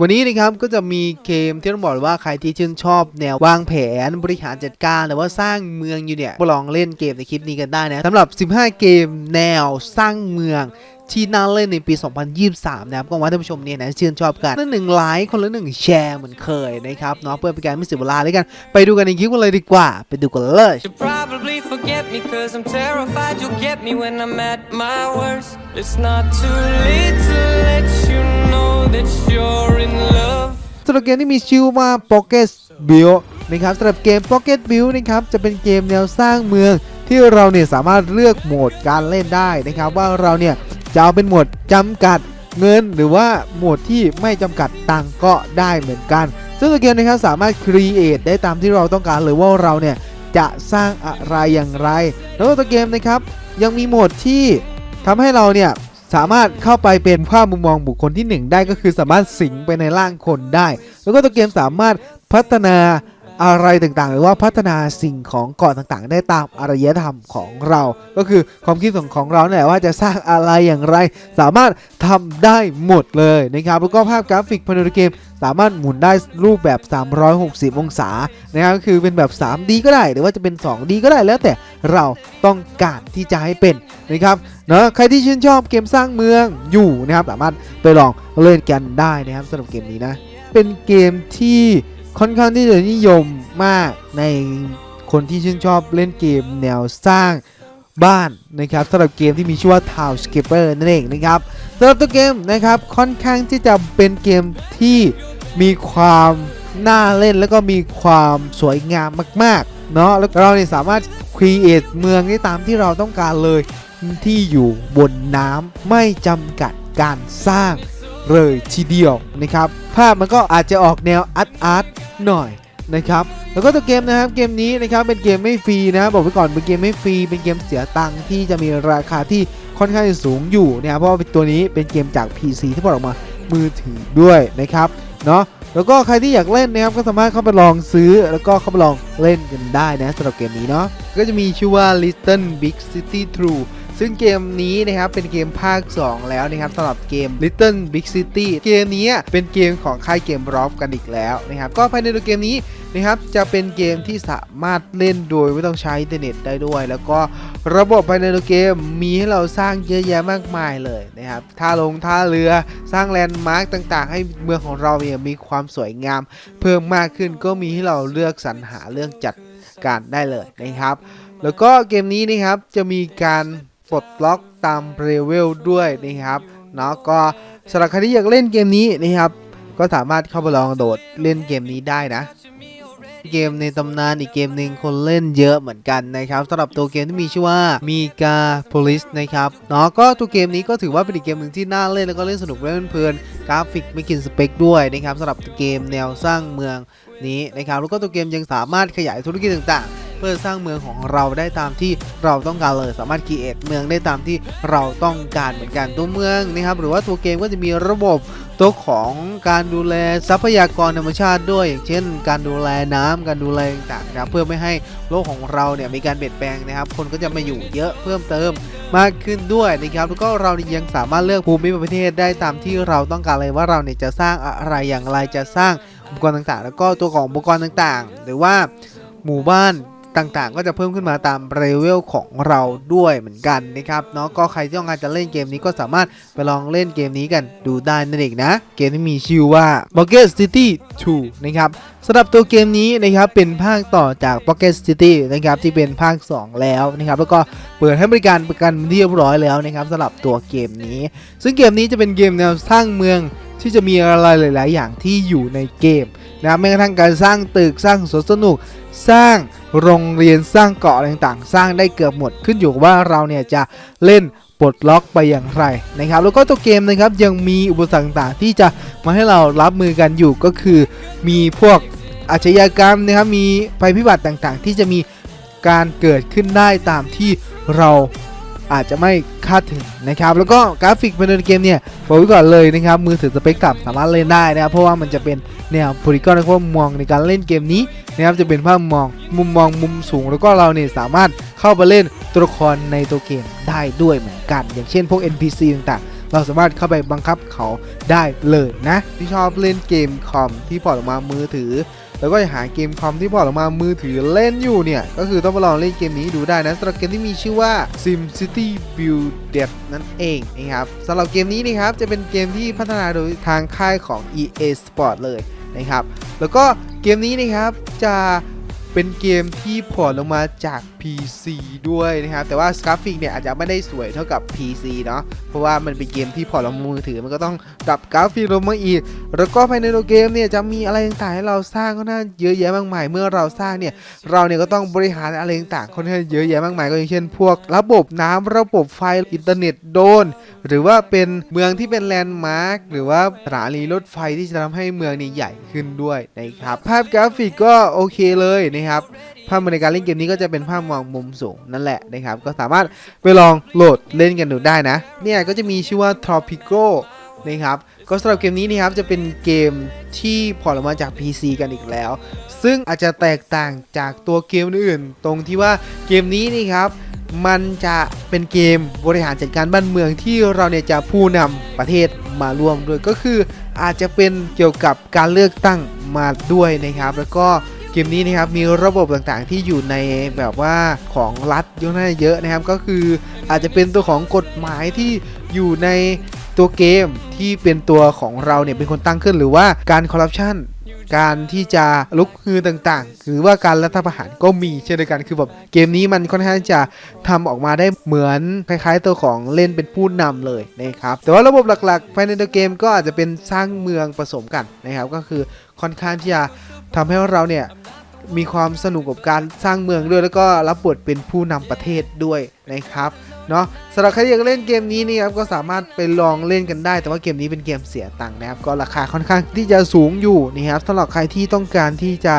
วันนี้นะครับก็จะมีเกมที่ต้องบอกว่าใครที่ชื่นชอบแนววางแผนบริหารจัดการหรือว่าสร้างเมืองอยู่เนี่ยลองเล่นเกมในคลิปนี้กันได้นะสำหรับ 15 เกมแนวสร้างเมืองที่น่าเล่นในปี 2023 นะครับก็หวังว่าท่านผู้ชมเนี่ยนะชื่นชอบกันนั่นหนึ่งไลค์คนละหนึ่งแชร์เหมือนเคยนะครับเนาะเพื่อเป็นการไม่เสียเวลาเลยกัน ไปดูกันในคลิปกันเลยดีกว่า ไปดูกันเลย You probably forget me cause I'm terrified you'll get me when I'm at my worst. It's not too late to let that you're in love. สำหรับเกมที่มีชื่อว่า Pocket Build นะครับสำหรับเกม Pocket Build นะครับจะเป็นเกมแนวสร้างเมือง ที่เราเนี่ยสามารถเลือกโหมดการเล่นได้นะครับว่าเราเนี่ยจะเอาเป็นโหมดจำกัดเงิน หรือว่าโหมดที่ไม่จำกัดตังก็ได้เหมือนกัน ซึ่งตัวเกมนะครับสามารถ create ได้ตามที่เราต้องการเลยว่าเราเนี่ยจะสร้างอะไรอย่างไร แล้วก็ตัวเกมนะครับยังมีโหมดที่ทำให้เราเนี่ย สามารถเข้าไปเป็นภาพมุมมองบุคคลที่ 1 ได้ก็คือสามารถสิงไปในร่างคนได้ แล้วก็ตัวเกมสามารถพัฒนา อะไรต่างๆ หรือว่าพัฒนาสิ่งของเกาะต่างๆ ได้ตามอารยธรรมของเรา ก็คือความคิดของของเราเนี่ยว่าจะสร้างอะไรอย่างไร สามารถทำได้หมดเลยนะครับแล้วก็ภาพกราฟิกภายในเกม สามารถหมุนได้รูปแบบ 360 องศานะครับก็คือเป็นแบบ 3D ก็ได้ หรือว่าจะเป็น 2D ก็ได้แล้วแต่เราต้องการที่จะให้เป็นนะครับเนอะใครที่ชื่นชอบเกมสร้างเมืองอยู่นะครับสามารถไปลองเล่นกันได้นะครับสำหรับเกมนี้นะเป็นเกมที่ ค่อนข้างที่จะนิยมมากในคนที่ชื่นชอบเล่นเกมแนวสร้างบ้านนะครับสำหรับเกมที่มีชื่อว่า Town Skipper นั่นเองนะครับสำหรับตัวเกมนะครับค่อนข้างที่จะเป็นเกมที่มีความน่าเล่นแล้วก็มีความสวยงามมากๆเนาะแล้วเราเนี่ยสามารถ create เมืองได้ตามที่เราต้องการเลยที่อยู่บนน้ำไม่จำกัดการสร้าง เลยทีเดียวนะครับ ภาพมันก็อาจจะออกแนวอาร์ตอาร์ตหน่อยนะครับแล้วก็ตัวเกมนะครับเกมนี้นะครับเป็นเกมไม่ฟรีนะบอกไว้ก่อนเป็นเกมไม่ฟรีเป็นเกมเสียตังค์ที่จะมีราคาที่ค่อนข้างจะสูงอยู่นะครับเพราะว่าตัวนี้เป็นเกมจาก PC ที่ปล่อยออกมามือถือด้วยนะครับเนาะแล้วก็ใครที่อยากเล่นนะครับก็สามารถเข้าไปลองซื้อ แล้วก็เข้าไปลองเล่นกันได้นะสำหรับเกมนี้เนาะก็จะมีชื่อว่า Little Big City True ซึ่งเกมนี้นะครับเป็นเกมภาค 2 แล้วนะครับสำหรับเกม Little Big City เกมนี้เป็นเกมของค่ายเกมรอฟกันอีกแล้วนะครับก็ภายในตัวเกมนี้นะครับจะเป็นเกมที่สามารถเล่นโดยไม่ต้องใช้อินเทอร์เน็ตได้ด้วย แล้วก็ระบบภายในตัวเกมมีให้เราสร้างเยอะแยะมากมายเลยนะครับท่าลงท่าเรือสร้างแลนด์มาร์กต่างๆ ให้เมืองของเราเนี่ยมีความสวยงาม เพิ่มมากขึ้นก็มีให้เราเลือกสรรหาเรื่องจัดการได้เลยนะครับ แล้วก็เกมนี้นะครับจะมีการ ปลดล็อกตามเลเวลด้วยนะครับเนาะก็สำหรับใครที่อยากเล่นเกมนี้นะครับ ก็สามารถเข้าไปลองโดดเล่นเกมนี้ได้นะ เกมในตำนานอีกเกมหนึ่งคนเล่นเยอะเหมือนกันนะครับสำหรับตัวเกมที่มีชื่อว่ามีกา Police นะครับเนาะก็ตัวเกมนี้ก็ถือว่าเป็นอีกเกมหนึ่งที่น่าเล่นแล้วก็เล่นสนุกเล่นเพลินกราฟิกไม่กินสเปคด้วยนะครับสำหรับเกมแนวสร้างเมืองนี้นะครับแล้วก็ตัวเกมยังสามารถขยายธุรกิจต่างๆ เพื่อสร้างเมืองของเราได้ตามที่เราต้องการเลยสามารถคีเอทเมืองได้ตามที่เราต้องการเหมือนกันตัวเมืองนะครับหรือว่าตัวเกมก็จะมีระบบตัวของการดูแลทรัพยากรธรรมชาติด้วย อย่างเช่น การดูแลน้ำการดูแลต่างๆนะเพื่อไม่ให้โลกของเราเนี่ยมีการเปลี่ยนแปลงนะครับ คนก็จะมาอยู่เยอะเพิ่มเติมมากขึ้นด้วยนะครับแล้วก็เรายังสามารถเลือกภูมิประเทศได้ตามที่เราต้องการเลยว่าเราเนี่ยจะสร้างอะไรอย่างไรจะสร้างอุปกรณ์ต่างๆ แล้วก็ตัวของอุปกรณ์ต่างๆ หรือว่าหมู่บ้าน ต่างๆ ก็จะเพิ่มขึ้นมาตามเลเวลของเราด้วยเหมือนกันนะครับเนาะก็ใครที่ต้องการจะเล่นเกมนี้ก็สามารถไปลองเล่นเกมนี้กันดูได้นั่นเองนะ เกมที่มีชื่อว่า Pocket City 2 นะครับสำหรับตัวเกมนี้นะครับเป็นภาคต่อจาก Pocket City นะครับที่เป็นภาค 2 แล้วนะครับแล้วก็เปิดให้บริการประกันเรียบร้อยแล้วนะครับสำหรับตัวเกมนี้ ซึ่งเกมนี้จะเป็นเกมแนวสร้างเมือง ที่จะมีอะไรหลาย ๆ อย่างที่อยู่ในเกมนะครับแม้กระทั่งการสร้างตึกสร้างสวนสนุก สร้างโรงเรียนสร้างเกาะอะไรต่างๆ สร้างได้เกือบหมดขึ้นอยู่ว่าเราเนี่ยจะเล่นปลดล็อกไปอย่างไรนะครับ แล้วก็ตัวเกมนะครับยังมีอุปสรรคต่างๆ ที่จะมาให้เรารับมือกันอยู่ก็คือ มีพวกอาชญากรรมนะครับมีภัยพิบัติต่างๆ ที่จะมีการเกิดขึ้นได้ตามที่เรา อาจจะไม่คาดถึงนะครับ แล้วก็กราฟิกภายในเกมเนี่ยบอกไว้ก่อนเลยนะครับมือถือสเปคต่ำสามารถเล่นได้นะครับเพราะว่ามันจะเป็นแนวโพลีกอนและก็มุมมองในการเล่นเกมนี้นะครับจะเป็นภาพมุมมองมุมมองมุมสูง แล้วก็เราเนี่ยสามารถเข้าไปเล่นตัวละครในตัวเกมได้ด้วยเหมือนกัน อย่างเช่นพวก NPC ต่างๆ เราสามารถเข้าไปบังคับเขาได้เลยนะที่ชอบเล่นเกมคอมที่พอร์ตออกมามือถือ แล้วก็หาเกมคอมที่พอร์ตออกมามือถือเล่นอยู่เนี่ย ก็คือต้องมาลองเล่นเกมนี้ดูได้นะสำหรับเกมที่มีชื่อว่า Sim City Build นั่นเองนะครับสำหรับเกมนี้นะครับจะเป็นเกมที่พัฒนาโดยทางค่ายของ EA Sport เลยนะครับ แล้วก็เกมนี้นะครับจะ เป็นเกมที่พอร์ตลงมาจาก PC ด้วยนะครับ แต่ว่ากราฟิกเนี่ยอาจจะไม่ได้สวยเท่ากับ PC เนาะเพราะว่ามันเป็นเกมที่พอร์ตลงมือถือมันก็ต้องปรับกราฟิกลงมาอีก แล้วก็ภายในตัวเกมเนี่ยจะมีอะไรต่างๆให้เราสร้างก็น่าเยอะแยะมากมาย เมื่อเราสร้างเนี่ยเราเนี่ยก็ต้องบริหารอะไรต่างๆค่อนข้างเยอะแยะมากมายก็อย่างเช่น พวกระบบน้ำระบบไฟอินเทอร์เน็ตโดน หรือว่าเป็นเมืองที่เป็นแลนด์มาร์คหรือว่าสถานีรถไฟที่จะทำให้เมืองนี้ใหญ่ขึ้นด้วยนะครับภาพกราฟิกก็โอเคเลยนะครับภาพในการเล่นเกมนี้ก็จะเป็นภาพมองมุมสูงนั่นแหละนะครับ ก็สามารถไปลองโหลดเล่นกันดูได้นะ เนี่ยก็จะมีชื่อว่า Tropico นะครับก็สำหรับเกมนี้นะครับจะเป็นเกมที่พอร์ตออกมาจาก PC กันอีกแล้ว ซึ่งอาจจะแตกต่างจากตัวเกมอื่น ตรงที่ว่าเกมนี้นี่ครับมันจะเป็นเกมบริหารจัดการบ้านเมืองที่เราเนี่ยจะผู้นำประเทศมาร่วมด้วยก็คืออาจจะเป็นเกี่ยวกับการเลือกตั้งมาด้วยนะครับ แล้วก็ มนี้นะครับมีระบบต่างๆที่อยู่ในแบบว่าของรัฐเยอะน่าเยอะนะครับ ก็คืออาจจะเป็นตัวของกฎหมายที่อยู่ในตัวเกมที่เป็นตัวของเราเนี่ยเป็นคนตั้งขึ้นหรือว่าการคอร์รัปชันการที่จะลุกฮือต่างๆ หรือว่าการรัฐประหารก็มีเช่นเดียวกันคือแบบเกมนี้มันค่อนข้างจะทำออกมาได้เหมือนคล้ายๆตัวของเล่นเป็นผู้นำเลยนะครับแต่ว่าระบบหลักๆภายในตัวเกมก็อาจจะเป็นสร้างเมืองผสมกันนะครับ ก็คือค่อนข้างที่จะ ทำให้เราเนี่ยมีความสนุกกับการสร้างเมืองด้วยแล้วก็รับบทเป็นผู้นำประเทศด้วยนะครับเนาะสำหรับใครอยากเล่นเกมนี้นี่ครับก็สามารถไปลองเล่นกันได้ แต่ว่าเกมนี้เป็นเกมเสียตังค์นะครับก็ราคาค่อนข้างที่จะสูงอยู่นะครับสำหรับใครที่ต้องการที่จะ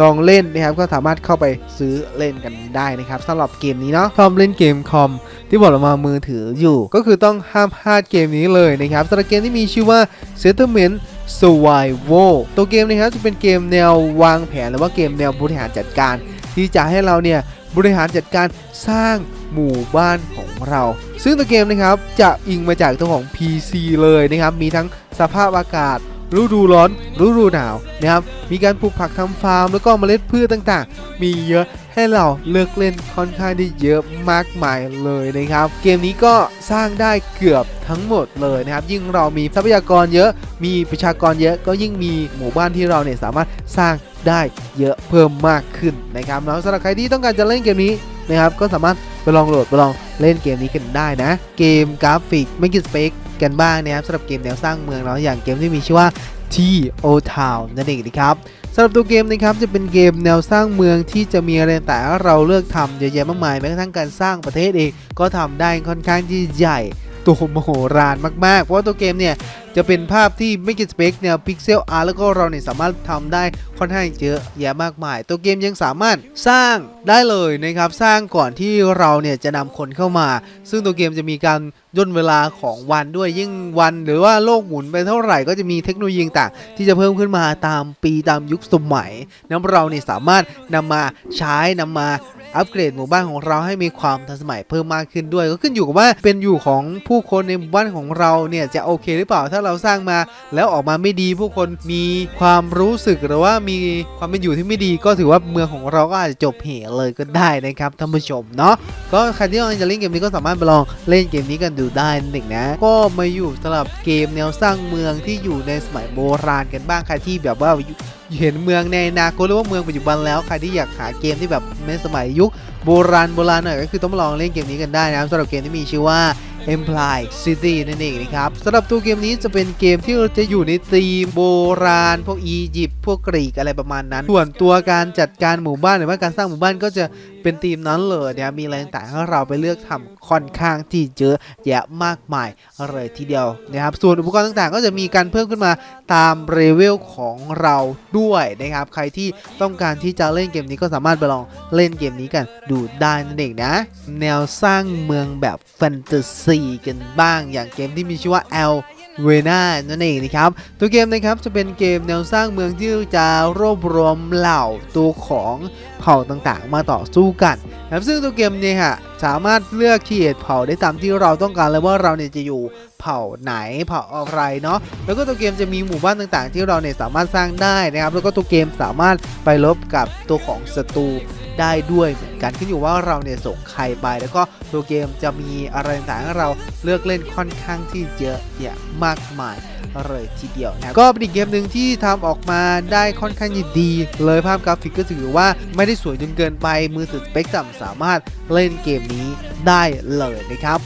ลองเล่นนะครับก็สามารถเข้าไปซื้อเล่นกันได้นะครับสำหรับเกมนี้เนาะชอบเล่นเกมคอมที่บอกเรามามือถืออยู่ ก็คือต้องห้ามพลาดเกมนี้เลยนะครับสำหรับเกมที่มีชื่อว่า Settlement Survival ตัวเกมนะครับจะเป็นเกมแนววางแผนหรือว่าเกมแนวบริหารจัดการ ที่จะให้เราเนี่ยบริหารจัดการสร้างหมู่บ้านของเรา ซึ่งตัวเกมนะครับจะอิงมาจากตัวของ PC เลยนะครับ มีทั้งสภาพอากาศ ฤดูร้อนฤดูหนาวนะครับมีการปลูกผักทำฟาร์ม แล้วก็เมล็ดพืชต่างๆ มีเยอะให้เราเลือกเล่นค่อนข้างที่เยอะมากมายเลยนะครับ เกมนี้ก็สร้างได้เกือบทั้งหมดเลยนะครับ ยิ่งเรามีทรัพยากรเยอะ มีประชากรเยอะก็ยิ่งมีหมู่บ้านที่เราเนี่ยสามารถสร้างได้เยอะเพิ่มมากขึ้นนะครับแล้วสำหรับใครที่ต้องการจะเล่นเกมนี้นะครับก็สามารถ ไปลองโหลดไปลองเล่นเกมนี้กันได้นะ เกมกราฟิกไม่กี่สเปคกันบ้างนะครับสำหรับเกมแนวสร้างเมืองเนาะอย่างเกมที่มีชื่อว่า T O Town นั่นเองนะครับสำหรับตัวเกมนะครับจะเป็นเกมแนวสร้างเมืองที่จะมีอะไรต่างๆเราเลือกทำเยอะแยะมากมายแม้กระทั่งการสร้างประเทศเองก็ทำได้ค่อนข้างที่ใหญ่ ตัวมโหฬารมากๆ เพราะว่าตัวเกมเนี่ยจะเป็นภาพที่ไม่กี่สเปคแนวพิกเซลอาร์แล้วก็เราเนี่ยสามารถทำได้ค่อนข้างเยอะแยะมากมาย ตัวเกมยังสามารถสร้างได้เลยนะครับ สร้างก่อนที่เราเนี่ยจะนำคนเข้ามา ซึ่งตัวเกมจะมีการย่นเวลาของวันด้วยยิ่งวันหรือว่าโลกหมุนไปเท่าไหร่ก็จะมีเทคโนโลยีต่างที่จะเพิ่มขึ้นมาตามปีตามยุคสมัยนั้นเราเนี่ยสามารถนำมาใช้นำมา อัปเกรดหมู่บ้านของเราให้มีความทันสมัยเพิ่มมากขึ้นด้วย ก็ขึ้นอยู่กับว่าเป็นอยู่ของผู้คนในหมู่บ้านของเราเนี่ยจะโอเคหรือเปล่าถ้าเราสร้างมา แล้วออกมาไม่ดีผู้คนมีความรู้สึกหรือว่ามีความเป็นอยู่ที่ไม่ดี ก็ถือว่าเมืองของเราก็อาจจะจบเหเลยก็ได้นะครับท่านผู้ชมเนาะก็ใครที่กำลังจะเล่นเกมนี้ก็สามารถไปลองเล่นเกมนี้กันดูได้นั่นเองนะ ก็มาอยู่สำหรับเกมแนวสร้างเมืองที่อยู่ในสมัยโบราณกันบ้างใครที่แบบว่าเห็นเมืองในอนาคตหรือว่าเมืองปัจจุบันแล้วใครที่อยากหาเกมที่แบบในสมัยยุคโบราณโบราณหน่อยก็คือต้องลองเล่นเกมนี้กันได้นะครับสำหรับเกมที่มีชื่อว่า Empire City นั่นเองนะครับสำหรับตัวเกมนี้จะเป็นเกมที่จะอยู่ในธีมโบราณ พวกอียิปต์พวกกรีกอะไรประมาณนั้น ส่วนตัวการจัดการหมู่บ้านหรือว่าการสร้างหมู่บ้านก็จะเป็นธีมนั้นเลยนะมีอะไรต่างๆให้เราไปเลือกทำค่อนข้างที่เยอะแยะมากมายเลยทีเดียวนะครับส่วนอุปกรณ์ต่างๆ ก็จะมีการเพิ่มขึ้นมาตามเลเวลของเราด้วยนะครับใครที่ต้องการที่จะเล่นเกมนี้ก็สามารถไปลองเล่นเกมนี้กันดูได้นั่นเองนะ แนวสร้างเมืองแบบแฟนตาซีกันบ้าง อย่างเกมที่มีชื่อว่า L เวน่านั่นเองนะครับ ตัวเกมนะครับจะเป็นเกมแนวสร้างเมืองที่จะรวบรวมเหล่าตัวของเผ่าต่างๆ มาต่อสู้กันนะซึ่งตัวเกมเนี่ยฮะสามารถเลือกขีดเผ่าได้ตามที่เราต้องการเลยว่าเราเนี่ยจะอยู่เผ่าไหนเผ่าอะไรเนาะแล้วก็ตัวเกมจะมีหมู่บ้านต่างๆ ที่เราเนี่ยสามารถสร้างได้นะครับ แล้วก็ตัวเกมสามารถไปลบกับตัวของศัตรู ได้ด้วยเหมือนกันขึ้นอยู่ว่าเราเนี่ยส่งใครไป แล้วก็ตัวเกมจะมีอะไรต่างๆให้เราเลือกเล่นค่อนข้างที่เยอะแยะมากมายเลยทีเดียวนะก็เป็นอีกเกมหนึ่งที่ทำออกมาได้ค่อนข้างดีเลยภาพกราฟิกก็ถือว่าไม่ได้สวยจนเกินไปมือถือสเปคต่ำสามารถเล่นเกมนี้ได้เลยนะครับ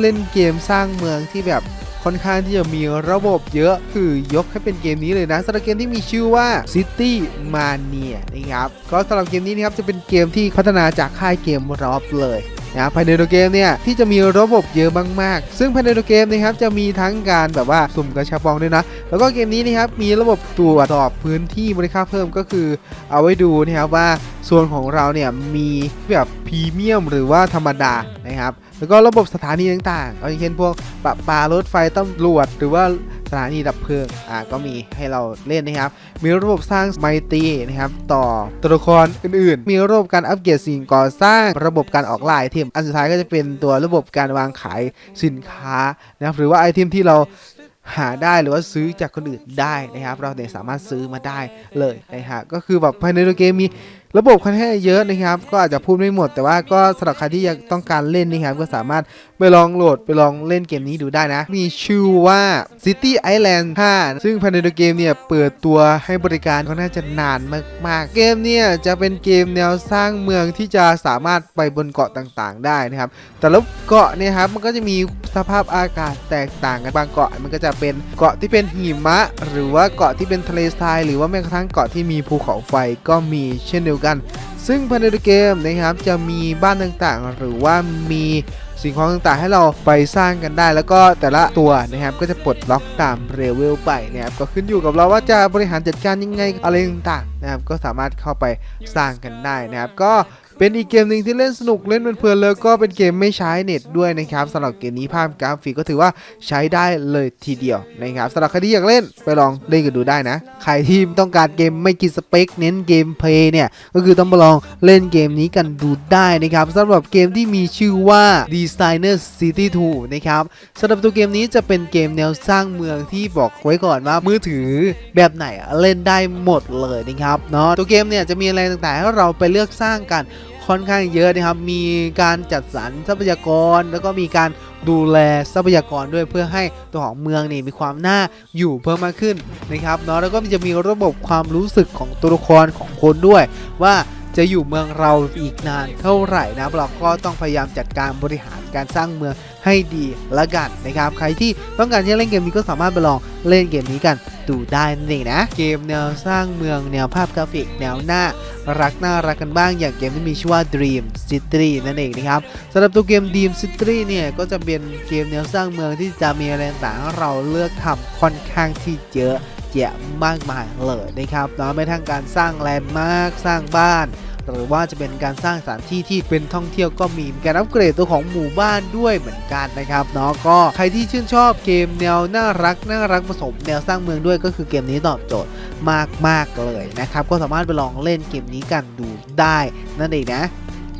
เล่นเกมสร้างเมืองที่แบบ ค่อนข้างที่จะมีระบบเยอะคือยกให้เป็นเกมนี้เลยนะสำหรับเกมที่มีชื่อว่า City Mania นะครับก็สำหรับเกมนี้นะครับจะเป็นเกมที่พัฒนาจากค่ายเกมรอบเลย นะภายในตัวเกมเนี่ยที่จะมีระบบเยอะมากๆ ซึ่งภายในตัวเกมนะครับจะมีทั้งการแบบว่าสุ่มกระชับปองด้วยนะ แล้วก็เกมนี้นะครับมีระบบตรวจสอบพื้นที่มูลค่าเพิ่มก็คือ เอาไว้ดูนะครับว่าส่วนของเราเนี่ยมีแบบพรีเมียมหรือว่าธรรมดานะครับแล้วก็ระบบสถานีต่างๆ เอาอย่างเช่นพวกปะปารถไฟตำรวจหรือว่า สถานีดับเพลิงอ่าก็มีให้เราเล่นนะครับ มีระบบสร้างไมตรีนะครับ ต่อตัวละครอื่นๆ มีระบบการอัปเกรดสิ่งก่อสร้างระบบการออกลายไอเทมอันสุดท้ายก็จะเป็นตัวระบบการวางขายสินค้านะครับหรือว่าไอเทมที่เราหาได้หรือว่าซื้อจากคนอื่นได้นะครับ เราเนี่ยสามารถซื้อมาได้เลยนะฮะก็คือแบบภายในตัวเกมมี ระบบค่อนข้างเยอะนะครับ ก็อาจจะพูดไม่หมด แต่ว่าก็สำหรับใครที่ยังต้องการเล่นนะครับ ก็สามารถไปลองโหลดไปลองเล่นเกมนี้ดูได้นะ มีชื่อว่า City Island 5 ซึ่งภายในตัวเกมเนี่ยเปิดตัวให้บริการก็น่าจะนานมากๆ เกมเนี่ยจะเป็นเกมแนวสร้างเมืองที่จะสามารถไปบนเกาะต่างๆ ได้นะครับ แต่ละเกาะเนี่ยครับมันก็จะมีสภาพอากาศแตกต่างกันบางเกาะ มันก็จะเป็นเกาะที่เป็นหิมะ หรือว่าเกาะที่เป็นทะเลทราย หรือว่าแม้กระทั่งเกาะที่มีภูเขาไฟก็มีเช่นเดียวกัน ซึ่งภายในเกมนะครับจะมีบ้านต่างๆ หรือว่ามีสิ่งของต่างๆ ให้เราไปสร้างกันได้ แล้วก็แต่ละตัวนะครับก็จะปลดล็อกตามเลเวลไปนะครับก็ขึ้นอยู่กับเราว่าจะบริหารจัดการยังไงอะไรต่างๆนะครับก็สามารถเข้าไปสร้างกันได้นะครับก็ เป็นอีกเกมหนึ่งที่เล่นสนุกเล่นเพลินแล้วก็เป็นเกมไม่ใช้เน็ตด้วยนะครับสำหรับเกมนี้ภาพกราฟิกก็ถือว่าใช้ได้เลยทีเดียวนะครับสำหรับใครที่อยากเล่นไปลองเล่นกันดูได้นะ ใครที่ต้องการเกมไม่กินสเปค เน้นเกมเพลย์เนี่ยก็คือต้องมาลองเล่นเกมนี้กันดูได้นะครับสำหรับเกมที่มีชื่อว่า Designer City 2นะครับสำหรับตัวเกมนี้จะเป็นเกมแนวสร้างเมืองที่บอกไว้ก่อนว่ามือถือแบบไหนเล่นได้หมดเลยนะครับเนาะตัวเกมเนี่ยจะมีอะไรต่างๆให้เราไปเลือกสร้างกันค่อนข้างเยอะนะครับ มีการจัดสรรทรัพยากร แล้วก็มีการดูแลทรัพยากรด้วยเพื่อให้ตัวของเมืองนี่มีความน่าอยู่เพิ่มมากขึ้นนะครับเนาะแล้วก็จะมีระบบความรู้สึกของตัวละครของคนด้วยว่า จะอยู่เมืองเราอีกนานเท่าไหร่นะเราก็ต้องพยายามจัดการบริหารการสร้างเมืองให้ดีละกันนะครับ ใครที่ต้องการที่จะเล่นเกมนี้ก็สามารถไปลองเล่นเกมนี้กันดูได้นั่นเองนะ เกมแนวสร้างเมืองแนวภาพกราฟิกแนวหน้า รักน่ารักกันบ้างอย่างเกมที่มีชื่อว่า Dream City นั่นเองนะครับสำหรับตัวเกม Dream City เนี่ยก็จะเป็นเกมแนวสร้างเมืองที่จะมีอะไรต่างๆเราเลือกทำค่อนข้างที่เยอะ แยะมากมายเลยนะครับเนาะไม่ทั้งการสร้างแลนด์มาร์คสร้างบ้าน หรือว่าจะเป็นการสร้างสถานที่ที่เป็นท่องเที่ยวก็มีการอัปเกรดตัวของหมู่บ้านด้วยเหมือนกันนะครับเนาะก็ใครที่ชื่นชอบเกมแนวน่ารักน่ารักผสมแนวสร้างเมืองด้วยก็คือเกมนี้ตอบโจทย์มากๆเลยนะครับก็สามารถไปลองเล่นเกมนี้กันดูได้นั่นเองนะ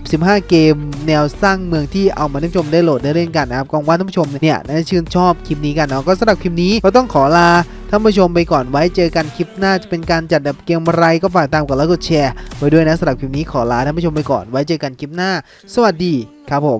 15 เกมแนวสร้างเมืองที่เอามาท่านผู้ชมได้โหลดได้เล่นกันนะครับกองว่าท่านผู้ชมเนี่ยน่าจะชื่นชอบคลิปนี้กันเนาะก็สำหรับคลิปนี้ก็ต้องขอลา ท่านผู้ชมไปก่อนไว้เจอกันคลิปหน้าจะเป็นการจัดแบบเกมอะไรก็ฝากตามกดไลค์กดแชร์ไว้ด้วยนะสำหรับคลิปนี้ขอลาท่านผู้ชมไปก่อนไว้เจอกันคลิปหน้า สวัสดีครับผม